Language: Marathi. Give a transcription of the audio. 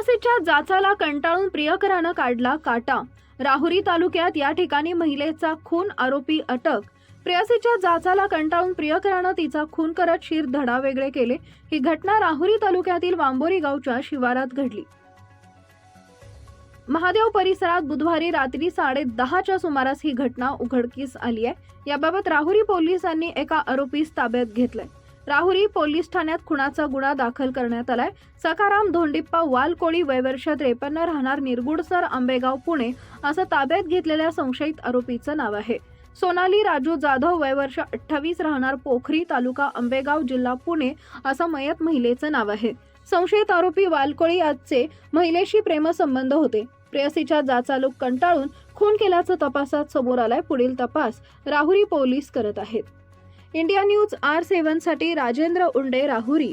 प्रेयसीच्या जाचाला कंटाळून प्रियकरानं काढला काटा. राहुरी तालुक्यात या ठिकाणी महिलेचा खून आरोपी अटक. प्रेयसीच्या जाचाला कंटाळून प्रियकरानं तिचा खून करत शिर धडा वेगळे केले. ही घटना राहुरी तालुक्यातील वांबोरी गावच्या शिवारात घडली. महादेव परिसरात बुधवारी रात्री साडे दहाच्या सुमारास ही घटना उघडकीस आली आहे. याबाबत राहुरी पोलिसांनी एका आरोपीस ताब्यात घेतलंय. राहुरी पोलीस ठाण्यात खुनाचा गुन्हा दाखल करण्यात आलाय. सकाराम धोंडिप्पा वालकोळी वयवर्ष त्रेपन्न राहणार निरगुडसर आंबेगाव पुणे असं ताब्यात घेतलेल्या संशयित आरोपीचं नाव आहे. सोनाली राजू जाधव वयवर्ष अठ्ठावीस राहणार पोखरी तालुका आंबेगाव जिल्हा पुणे असं मयत महिलेचं नाव आहे. संशयित आरोपी वालकोळी आजचे महिलेशी प्रेमसंबंध होते. प्रेयसीच्या जाचालूक कंटाळून खून केल्याचं तपासात समोर आलाय. पुढील तपास राहुरी पोलीस करत आहेत. इंडिया न्यूज आर सेव्हनसाठी राजेंद्र उंडे राहुरी.